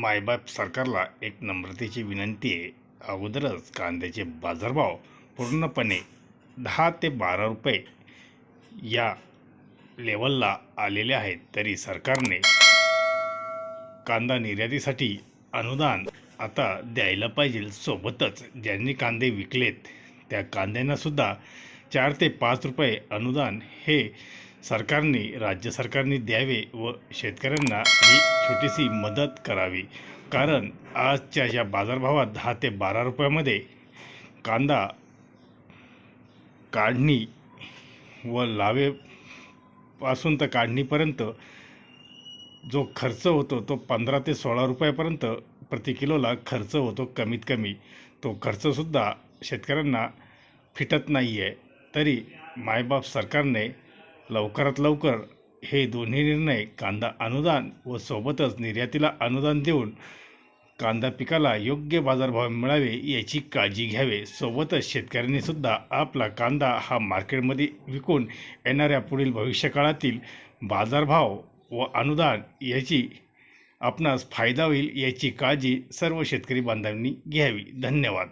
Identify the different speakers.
Speaker 1: मायबाप सरकारला एक नम्रतेची विनंती आहे. अगोदरच कांद्याचे बाजारभाव पूर्णपणे दहा ते बारा रुपये या लेवलला आलेले आहेत. तरी सरकारने कांदा निर्यातीसाठी अनुदान आता द्यायला पाहिजे. सोबतच ज्यांनी कांदे विकलेत त्या कांद्यांनासुद्धा चार ते पाच रुपये अनुदान हे सरकारने राज्य सरकारने द्यावे व शेतकऱ्यांना ही छोटीशी मदत करावी. कारण आजच्या या बाजारभावात दहा ते बारा रुपयामध्ये कांदा काढणी व लावेपासून तर काढणीपर्यंत जो खर्च होतो तो पंधरा ते सोळा रुपयापर्यंत प्रति किलोला खर्च होतो कमीत कमी. तो खर्चसुद्धा शेतकऱ्यांना फिटत नाही आहे तरी मायबाप सरकारने लवकरात लवकर हे दोन्ही निर्णय कांदा अनुदान व सोबतच निर्यातीला अनुदान देऊन कांदा पिकाला योग्य बाजारभाव मिळावे याची काळजी घ्यावे. सोबतच शेतकऱ्यांनी सुद्धा आपला कांदा हा मार्केटमध्ये विकून येणाऱ्या पुढील भविष्यकाळातील बाजारभाव व अनुदान याची आपणास फायदा होईल याची काळजी सर्व शेतकरी बांधवांनी घ्यावी. धन्यवाद.